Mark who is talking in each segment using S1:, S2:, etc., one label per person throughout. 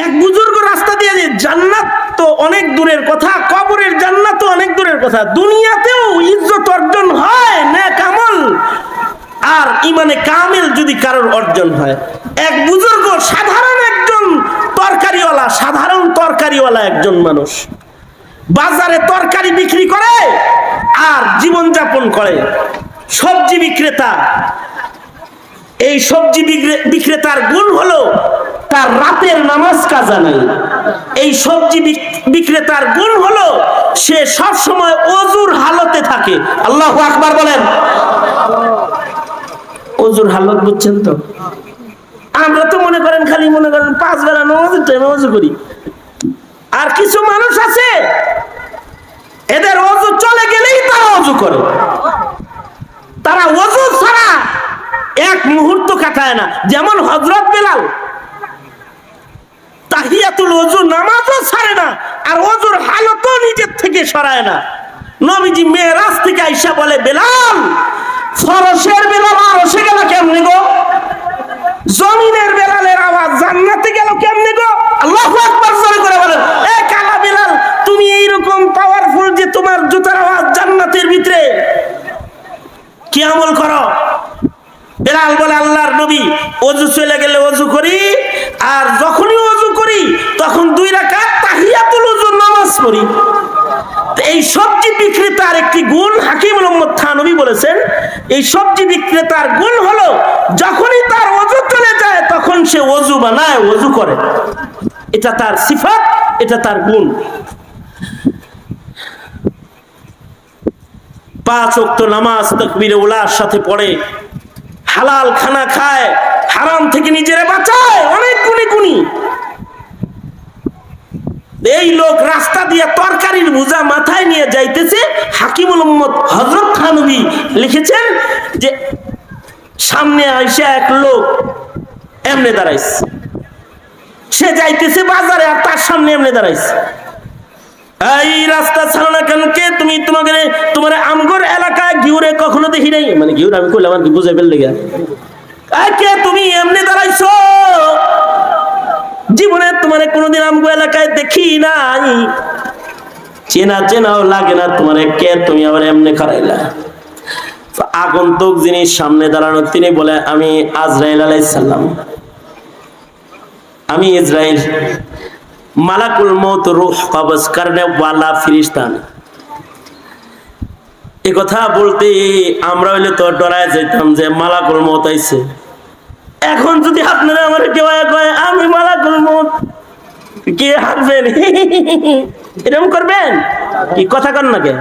S1: এক বুজুর্গ রাস্তা দিয়ে যে জান্নাত তো অনেক দূরের কথা, কবরের জান্নাত তো অনেক দূরের কথা। দুনিয়াতেও ইজ্জত অর্জন হয় না কামল আর ইমানে কামেল যদি কারোর অর্জন হয়। এক বুজুর্গ সাধারণ একজন তরকারিওয়ালা, সাধারণ তরকারিওয়ালা একজন মানুষ। বাজারে তরকারি বিক্রি করে আর জীবন যাপন করে। সবজি বিক্রেতা। এই সবজি বিক্রে- বিক্রেতার গুণ হলো তার রাতের নামাজ কাজা নাই এই সবজি বিক্রেতার গুণ হলো সে সব সময় অজুর হালতে থাকে। আল্লাহ আকবার বলেন। অজুর হালত বুঝছেন তো? আমরা তো মনে করেন খালি মনে করেন পাঁচ বেলা নামাজের টাইমে অজু করি। আর কিছু মানুষ আছে, এদের অজু চলে গেলেই তারা অজু করে। তারা অজু ছাড়া এক মুহূর্ত কাটায় না। যেমন হজরত বেলাল তাহিয়াতুল অজু নামাজও ছাড়ে না, আর অজুর হালতও নিজের থেকে সরায় না। নবীজি মেয়েরাজ থেকে আইসা বলে, বেলাল, ফরসের বেলাল আরসে গেল কেমনে গো? জমিনের বেলালের আওয়াজ জান্নাতে গেল কেমনে গো? আল্লাহু আকবার জোরে করে বলেন এ কালা বেলাল, তুমি এইরকম পাওয়ারফুল যে তোমার জুতার আওয়াজ জান্নাতের ভিতরে। কি আমল করো? বেলাল বলে, আল্লাহর নবী অজু চলে গেলে অজু করি, আর যখনই করি, তখন দুই রাকাত তাহিয়াতুল অজু নামাজ পড়ি। এই সবজি বিক্রেতার একটি গুণ হাকিম মোহাম্মদ থানবী বলেছেন, এই সবজি বিক্রেতার গুণ হলো, যখনই তার অজু চলে যায়, তখন সে অজু বানায় অজু করে। এটা তার সিফাত, এটা তার গুণ। পাঁচ ওয়াক্ত নামাজ তকবীরে উলার সাথে পড়ে, হালাল খানা খায়, হারাম থেকে নিজেরা বাঁচায়, অনেক গুণী গুণী। এই লোক রাস্তা দিয়ে তরকারির বোঝা মাথায় নিয়ে যাইতেছে। হাকিমুল উম্মত হজরত খানবি লিখেছেন যে, সামনে আইসে এক লোক এমনে দাঁড়াইছে। সে যাইতেছে বাজারে আর তার সামনে এমনে দাঁড়াইছে। এই রাস্তা ছাড়ো না কেন? কে তুমি? তোমাকে তোমার আমগর এলাকায় ঘিউরে কখনো দেখি নাই? মানে ঘিউরে আমি কইলাম আর কি বুঝে ফেললে কে তুমি? এমনি দাঁড়াইছো? জীবনে তোমার কোনোদিন আমগো এলাকায় দেখি নাই। চেনা চেনাও লাগে না তোমার কে, তুমি আবার এমনি খারাইলা। আগন্তুক যিনি সামনে দাঁড়ানো, তিনি বলে, আমি আজরাইল আলাইসাল্লাম। আমি ইসরায়েল মালাকুল মৌত রুহ কবজ করনে ওয়ালা ফিরিস্তান এ কথা বলতে আমরা হইলে তো ডরায় যেতাম যে মালাকুল মত আইছে। এখন যদি আপনারা আমার কেউ কয় আমি মালাকুল মৌত কে হাঁটবেন? এরকম করবেন? কি কথা কন না কে?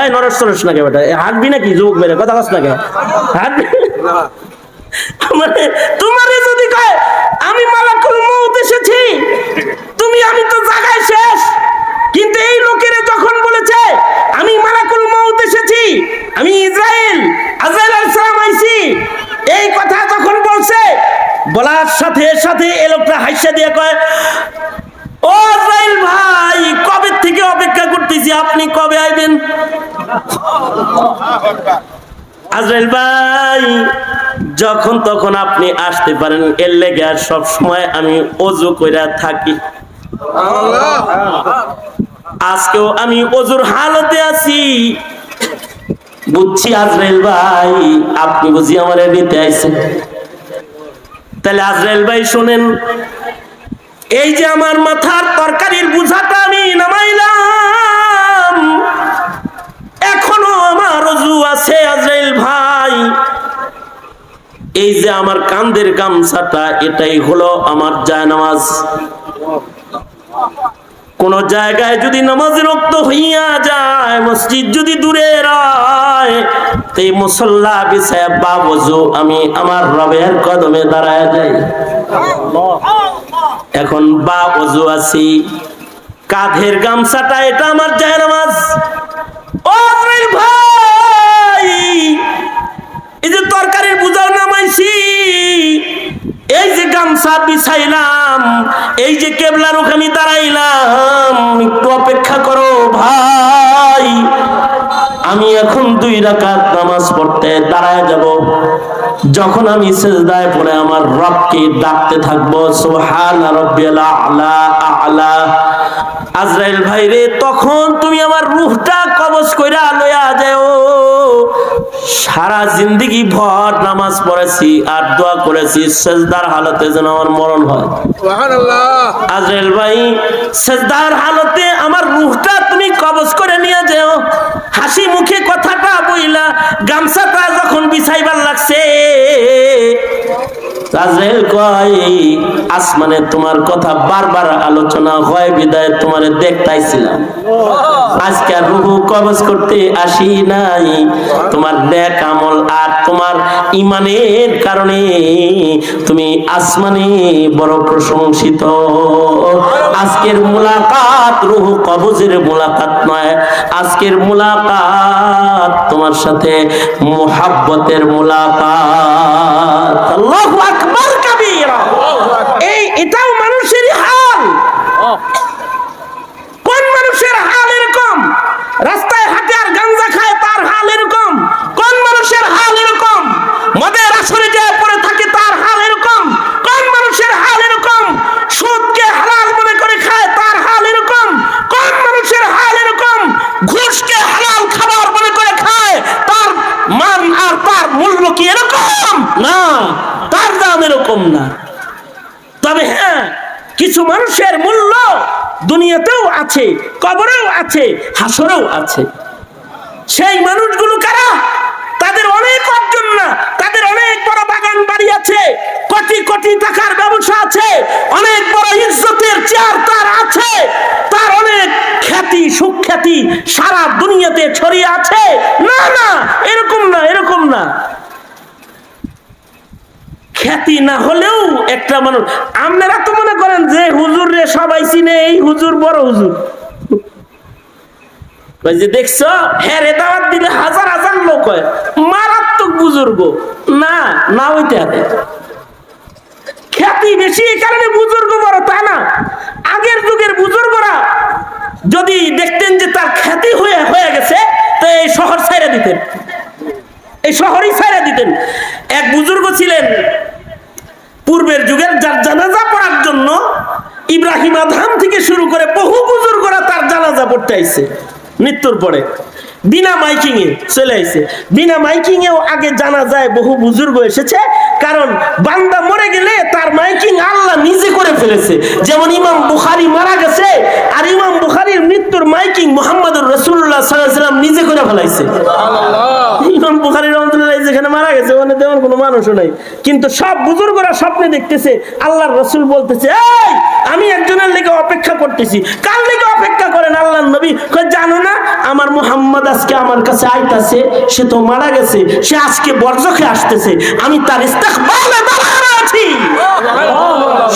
S1: এই নরস সরস না কে বেটা? হাঁটবি নাকি? যুবক বেড়ে কথা কস না কে? হাঁটবি? মানে তোমারে যদি কয় আমি মালাকুল মৌত এসেছি। তুমি আমি তো জায়গায় শেষ। কিন্তু এই লোকেরা যখন বলেছে আমি মালাকুল মৌত এসেছি। আমি ইসরায়েল আজরাইল আলাইহিস সালাম আইছি এই কথা যখন বলছে বলার সাথে সাথে এই লোকটা হাইসা দিয়ে কয়, ও আজরাইল ভাই, কবে থেকে অপেক্ষা করতেছি? আপনি কবে আইবেন? আজরাইল ভাই, যখন তখন আপনি আসতে পারেন, এর লেগে আর সব সময় আমি অজু কইরা থাকি। আজকেও আমি অজুর হালতে আছি। বুঝছি আজরাইল ভাই, আপনি বুঝি আমার নিতে আইছেন। তাহলে আজরাইল ভাই শোনেন, এই যে আমার মাথার তরকারির বুঝাটা আমি নামাইলাম, এখনও আমার রজু আছে আজরাইল ভাই। এই যে আমার কান্দের গামছাটা, এটাই হলো আমার জায়নামাজ কোন জায়গায় যদি নামাজ রক্ত হইয়া যায়, মসজিদ যদি দূরে রয় তো মুসল্লা বিছায় বা বজু আমি আমার রবের কদমে দাঁড়ায় যাই। এখন বা অজু আছি। কাঁধের গামছাটা, এটা আমার জায়নামাজ ভাই! এই যে তরকারির বুঝাও নামাইছি এই যে গামছা বিছাইলাম, এই যে কেবলার ওখানে দাঁড়াইলাম, একটু অপেক্ষা করো ভাই। আমি এখন দুই রাকাত নামাজ পড়তে দাঁড়ায় যাব। যখন আমি সেজদায় পড়ে আমার রবকে ডাকতে থাকব, সুবহান রাব্বিয়াল আলা আলা। আজরাইল ভাই রে তখন তুমি আমার রূহটা কবজ কইরা লইয়া যাও। সারা জিন্দগি ভর নামাজ পড়েছি আর দোয়া করেছি সেজদার হালতে যেন আমার মরণ হয়। ভাই সেজদার হালতে আমার রূহটা তুমি কবজ করে নিয়ে যাও। হাসি মুখে কথাটা বইলা গামছাটা যখন বিছাইবার লাগছে। কয় আসমানে তোমার কথা বারবার আলোচনা হয় বিদায় তোমারে দেখতাইছিলাম। আজকে আর রুহু কবজ করতে আসি নাই। তোমার নেক আমল আর তোমার ইমানের কারণে তুমি আসমানে বড় প্রশংসিত। আজকের মোলাকাত রুহু কবজের মোলাকাত নয়। আজকের মুলাকাত তোমার সাথে মোহাব্বতের মোলাকাত। আল্লাহু আকবার এটাও মানুষের হাল। কোন মানুষের হাল এরকম? রাস্তায় হাঁটে আর গাঞ্জা খায় তার হাল এরকম। কোন মানুষের হাল এরকম? মদের আসরে যায় পড়ে থাকে তার হাল এরকম। কোন মানুষের হাল এরকম? সুদকে হালাল মনে করে খায় তার হাল এরকম। কোন মানুষের হাল এরকম? ঘুষকে হালাল খাবার মনে করে খায় তার মান আর তার মূল্য কি এরকম? না। তার দাম এরকম না। কিছু মানুষের মূল্য দুনিয়াতেও আছে, কবরেও আছে, হাসরেও আছে। সেই মানুষগুলো কারা? তাদের অনেক অর্জন না, তাদের অনেক বড় বাগান বাড়ি আছে, কোটি কোটি টাকার ব্যবসা আছে, অনেক বড় ইজ্জতের চেয়ার তার আছে, তার অনেক খ্যাতি, সুখ্যাতি সারা দুনিয়াতে ছড়িয়ে আছে। না না, এরকম না এরকম না। খ্যাতি না হলেও একটা মানুষ, আপনারা তো মনে করেন যে হুজুর রে সবাই চিনে, এই হুজুর বড় হুজুর। হ্যাঁ রে দাওয়াত দিলে হাজার হাজার লোক হয়। মারাত্মক বুজুর্গ। না না খ্যাতি বেশি, এই কারণে বুজুর্গ বড়, তা না। আগের যুগের বুজুর্গরা যদি দেখতেন যে তার খ্যাতি হয়ে হয়ে গেছে, তো এই শহর ছাইরা দিতেন। এই শহরই ছাইরা দিতেন। এক বুজুর্গ ছিলেন পূর্বের যুগের যার জানাজা পড়ার জন্য ইব্রাহিম আধাম থেকে শুরু করে বহু বুজুর্গরা তার জানাজা পড়তে আইছে। মৃত্যুর পরে। বিনা মাইকিং এ চলে আইছে। বিনা মাইকিং এও আগে জানা যায় বহু বুজুর্গ এসেছে, কারণ বান্দা মরে গেলে তার মাইকিং আল্লাহ নিজে করে ফেলেছে। যেমন ইমাম বুখারি মারা গেছে, আর ইমাম বুখারির মৃত্যুর মাইকিং মোহাম্মদুর রসুল্লাহ সাল্লাম নিজে করে ফেলাইছে ইমাম বুখারী রহমতুল্লাহ যেখানে মারা গেছে ওখানে তেমন কোনো মানুষও নাই। কিন্তু সব বুজুর্গরা স্বপ্নে দেখতেছে, আল্লাহর রসুল বলতেছে, এই, আমি একজনের লেগে অপেক্ষা করতেছি। কার লেগে অপেক্ষা করেন আল্লাহর নবী? জানো না, আমার মুহাম্মদ আজকে আমার কাছে আইতাছে, সে তো মারা গেছে, সে আজকে বর্জকে আসতেছে, আমি তার আছি।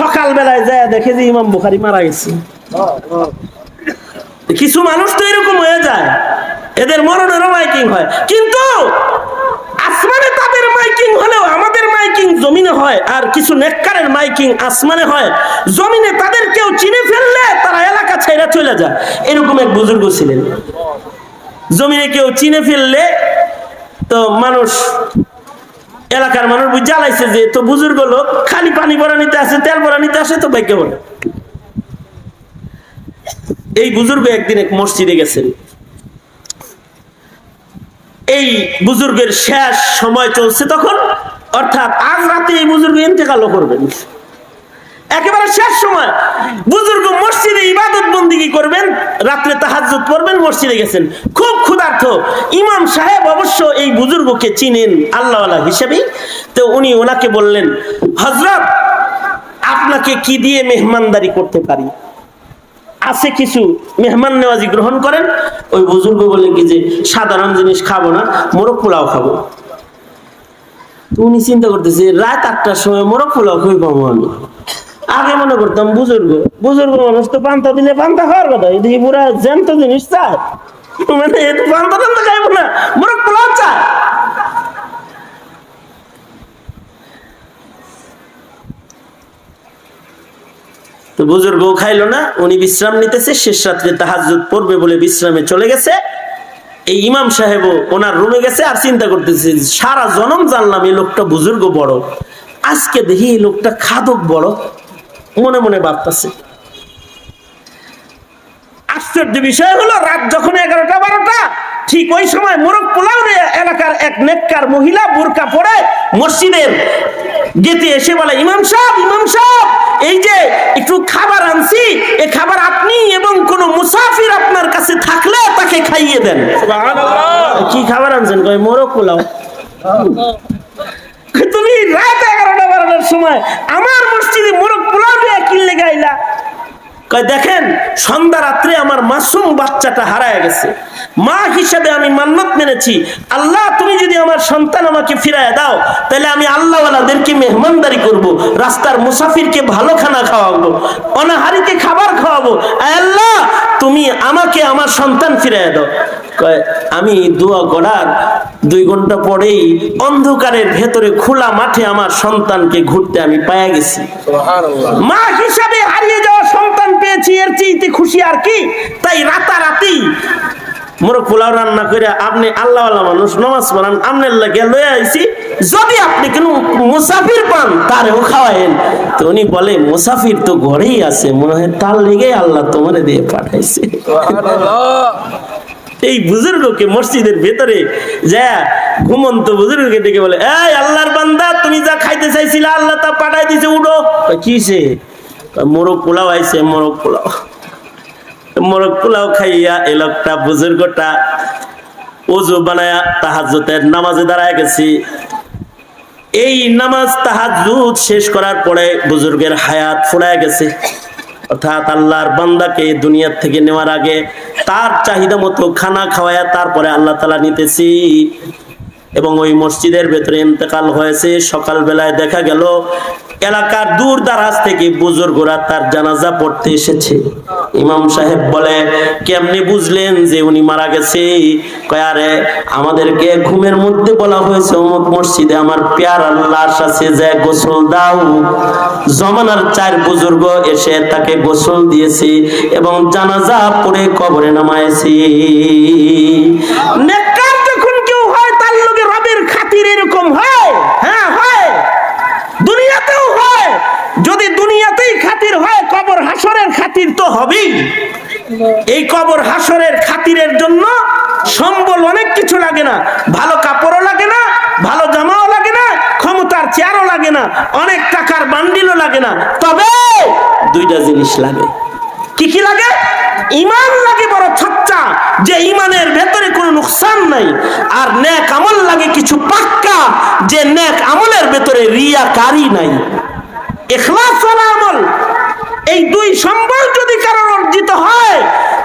S1: সকাল যায় দেখে যে ইমাম বুখারী মারা গেছে। কিছু মানুষ তো এরকম হয়ে যায়, এদের মরণেরও মাইকিং হয়। কিন্তু মাইকিং হলেও আমাদের মাইকিং জমিনে হয় আর কিছু নেককারের মাইকিং আসমানে হয়। জমিনে তাদের কেউ চিনে ফেললে তারা এলাকা ছেড়ে চলে যায়। এরকম এক বুজুর্গ ছিলেন। জমিনে কেউ চিনে ফেললে তো মানুষ, এলাকার মানুষ জ্বালাইছে যে তো বুজুর্গ লোক, খালি পানি ভরা নিতে আসে, তেল ভরা নিতে আসে, তো ভাগ্য বলে। এই বুজুর্গ একদিন এক মসজিদে গেছেন। এই বুজুর্গের শেষ সময় চলছে তখন, অর্থাৎ আজ রাতে এই বুজুর্গ ইন্তেকালও করবেন একেবারে শেষ সময়। বুজুর্গ মসজিদে ইবাদত বন্দিগি করবেন? রাত্রে তাহাজ্জুদ পড়বেন, মসজিদে গেছেন। খুব ক্ষুধার্ত। ইমাম সাহেব অবশ্য এই বুজুর্গকে চিনেন আল্লাহওয়ালা হিসেবেই। তো উনি ওনাকে বললেন হজরত আপনাকে কি দিয়ে মেহমানদারি করতে পারি? আছে কিছু মেহমান নেওয়াজি গ্রহণ করেন, ওই বুজুর্গ বলে কি যে, সাধারণ জিনিস খাব না, মোরগ পোলাও খাব। উনি চিন্তা করতেছে, রাত আটটার সময় মোরগ পোলাও খুবই পাবো আমি আগে মনে করতাম বুজুর্গ বুজুর্গ মানুষ তো পান্তা দিলে পান্তা খাওয়ার কথা, এদিকে পুরা জ্যান্ত জিনিস চায়। মানে পান্তা টান্তা খাইবো না, মোরগ পোলাও চায়। তো বুজুর্গ খাইলো না, উনি বিশ্রাম নিতেছে, শেষ রাত্রে তাহাজুদ পড়বে বলে বিশ্রামে চলে গেছে। এই ইমাম সাহেব ওনার রুমে গেছে আর চিন্তা করতেছে, সারা জনম জানলাম এই লোকটা বুজুর্গ বড়। আজকে দেখি এই লোকটা খাদক বড়। মনে মনে ভাবতেছে। আশ্চর্য বিষয় হলো, রাত যখন এগারোটা, বারোটা ঠিক ওই সময় মোরগ পোলাও এলাকার এক নেককার মহিলা বোরকা পরে মসজিদের গেতে এসে বলে ইমাম সাহেব ইমাম সাহেব এই যে একটু খাবার আনছি এই খাবার আপনি এবং কোন মুসাফির আপনার কাছে থাকলে তাকে খাইয়ে দেন। কি খাবার আনছেন? কই মোরগ পোলাও। তুমি রাত এগারোটা বারোটার সময় আমার মসজিদে মোরগ পোলাও কিনলে গাইলা? কয় দেখেন সন্ধ্যা রাত্রে আমার মাসুম বাচ্চাটা হারায় গেছে। মা হিসাবে আমি মান্নত মেনেছি। আল্লাহ তুমি যদি আমার সন্তান আমাকে ফিরায় দাও তাহলে আমি আল্লাহওয়ালাদেরকে মেহমানদারি করব রাস্তার মুসাফিরকে ভালো খানা খাওয়াবো অনাহারিকে খাবার খাওয়াবো। আল্লাহ তুমি আমাকে আমার সন্তান ফিরায় দাও। কয় আমি দোয়া গড়ার দুই ঘণ্টা পরেই অন্ধকারের ভেতরে খোলা মাঠে আমার সন্তানকে ঘুরতে আমি পায়া গেছি। মা হিসাবে হারিয়ে যাওয়া পেয়েছি এর চেয়ে খুশি আর কি? তাই রাতারাতি মোর পোলাও রান্না করে আপনি আল্লাহ আল্লাহ মানুষ নমাজ পড়ান আপনার লাগে লয়ে আইছি। যদি আপনি কোনো মুসাফির পান তারেও তো উনি বলে মুসাফির তো ঘরেই আছে মনে হয় তার লেগে আল্লাহ তোমার দিয়ে পাঠাইছে। এই বুজুর্গকে মসজিদের ভেতরে যা ঘুমন্ত বুজুর্গকে ডেকে বলে এই আল্লাহর বান্দা তুমি যা খাইতে চাইছিলে আল্লাহ তা পাঠাই দিছে উঠো। কিসে মোরগ পোলাও আইছে, মোরগ পোলাও। মোরগ পোলাও খাইয়া এ লোকটা বুজুর্গটা ওজু বানায়া তাহাজ্জুদের নামাজে দাঁড়ায় গেছি। এই নামাজ তাহাজ্জুদ শেষ করার পরে বুজুর্গের হায়াত ফুরায় গেছে। অর্থাৎ আল্লাহর বান্দাকে দুনিয়ার থেকে নেওয়ার আগে তার চাহিদা মতো খানা খাওয়ায়া তারপরে আল্লাহ তালা নিতেছি। এবং ওই মসজিদের ভেতরে ইন্তেকাল হয়েছে। সকালবেলায় দেখা গেল এলাকার দূর দারাজ থেকে বুজুর্গরা তার জানাজা পড়তে এসেছে। ইমাম সাহেব বলে, কেমনি বুঝলেন যে উনি মারা গেছে? কয়ারে আমাদেরকে ঘুমের মধ্যে বলা হয়েছে, অমুক মসজিদে আমার পেয়ার লাশ আছে, যে গোসল দাও। জমানার চার বুজুর্গ এসে তাকে গোসল দিয়েছে এবং জানাজা পড়ে কবরে নামাইছি নেককার যখন কেউ হয় তার লগে রবের খাতির এরকম হয় হ্যাঁ হয় দুনিয়াতেও হয় যদি দুনিয়াতেই খাতির হয় কবর হাসরের খাতির তো হবেই। এই কবর হাসরের খাতিরের জন্য সম্বল অনেক কিছু লাগে না। ভালো কাপড়ও লাগে না, ভালো জামাও লাগে না, ক্ষমতার চেয়ারও লাগে না, অনেক টাকার বান্ডিলও লাগে না। তবে দুইটা জিনিস লাগে। কি কি লাগে? ইমান লাগে বড় ছচ্চা যে ইমানের ভেতরে কোনো নুকসান নাই। আর নেক আমল লাগে কিছু পাক্কা, যে নেক আমলের ভেতরে রিয়াকারি নাই। এখলাস আমল এই দুই সম্বল যদি কারোর অর্জিত হয়,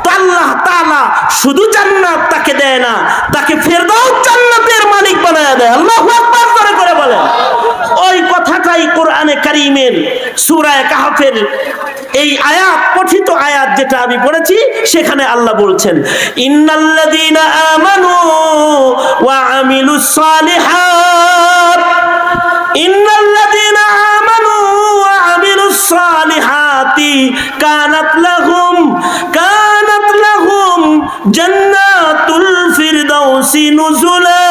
S1: তো আল্লাহ তাআলা শুধু জান্নাত তাকে দেয় না, তাকে ফেরদাউস জান্নাতের মালিক বানায় দেয়। আল্লাহু করে করে বলে ওই কথাটাই কোরআনে কারীমের সূরা কাহফের এই আয়াত পঠিত আয়াত যেটা আমি পড়েছি, সেখানে আল্লাহ বলছেন, ইন্নাল্লাযীনা আমানু ওয়া আমিলুস আমানু ওয়া আমিলুস সালিহাতি। জাতি কানত লাহুম কানত লাহুম জান্নাতুল ফিরদাউসি নুজুলা,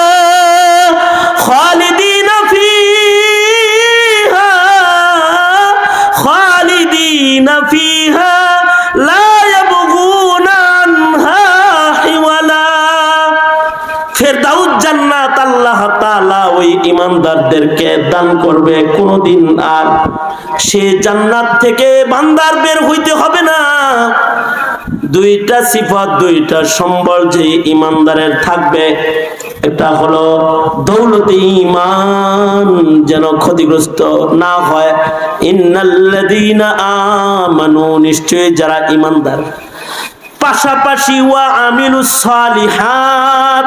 S1: খালিদিন ফিহা খালিদিন ফিহা, লা ইয়াবগুনা আনহা হিওয়ালা। ফিরদাউস জান্নাত আল্লাহ তাআলা ওই ঈমানদারদেরকে দান করবে, কোনদিন আর সে জান্নাত থেকে বান্দার বের হইতে হবে না। দুইটা সিফাত, দুইটা সম্বল যে ইমানদারের থাকবে একটা হলো দৌলতে ইমান যেন ক্ষতিগ্রস্ত না হয়। ইন্নাল্লাযীনা আমানু নিশ্চয় যারা ইমানদার পাশাপাশি ওয়া আমিলুস সালিহাত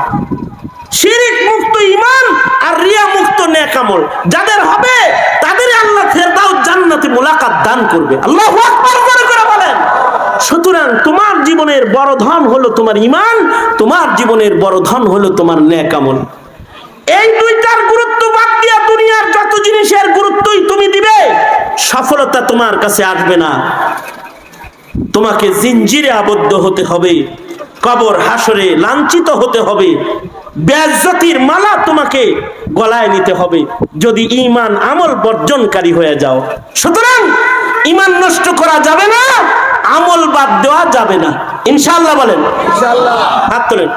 S1: শিরিক মুক্ত ইমান আর রিয়া মুক্ত নেকামল যাদের হবে তাদের আল্লাহ ফেরদাউস জান্নাতে মোলাকাত দান করবে। আল্লাহ করে বলেন। সুতরাং তোমার জীবনের বড় ধন হলো তোমার ইমান তোমার জীবনের বড় ধন হলো তোমার নেকামল এই দুইটার গুরুত্ব বাদ দিয়া দুনিয়ার যত জিনিসের গুরুত্বই তুমি দিবে, সফলতা তোমার কাছে আসবে না। তোমাকে জিঞ্জিরে আবদ্ধ হতে হবে। কবর হাসরে লাঞ্ছিত হতে হবে। বেজ্জাতির মালা তোমাকে গলায় নিতে হবে। যদি ইমান আমল বর্জনকারী হয়ে যাও সুতরাং ইমান নষ্ট করা যাবে না আমল বাদ দেওয়া যাবে না। ইনশাল্লাহ বলেন। হাত তোলেন।